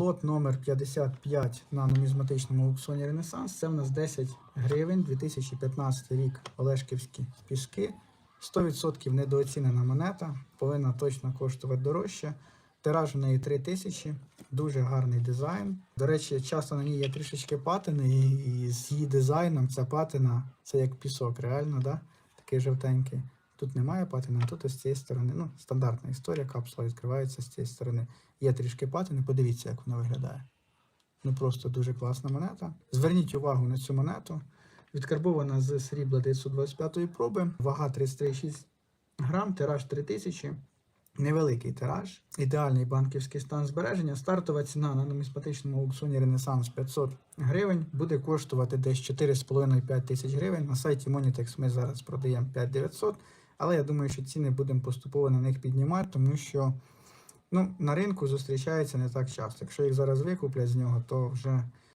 Лот номер 55 на нумізматичному аукціоні Ренесанс. Це в нас 10 гривень, 2015 рік Олешківські піски. 100% недооцінена монета, повинна точно коштувати дорожче. Тираж у неї 3000, дуже гарний дизайн. До речі, часто на ній є трішечки патини, і, з її дизайном ця патина це як пісок, реально, да? такий жовтенький. Тут немає патини, а тут з цієї сторони. Ну, стандартна історія, капсула відкривається з цієї сторони. Є трішки патини, подивіться, як вона виглядає. Ну просто дуже класна монета. Зверніть увагу на цю монету. Відкарбована з срібла 925 проби, вага 33,6 грам, тираж 3000. Невеликий тираж, ідеальний банківський стан збереження. Стартова ціна на нумізматичному аукціоні Ренесанс 500 гривень буде коштувати десь 4,5-5 тисяч гривень. На сайті Monitex ми зараз продаємо 5900, але я думаю, що ціни будемо поступово на них піднімати, тому що ну, на ринку зустрічається не так часто. Якщо їх зараз викуплять з нього, то вже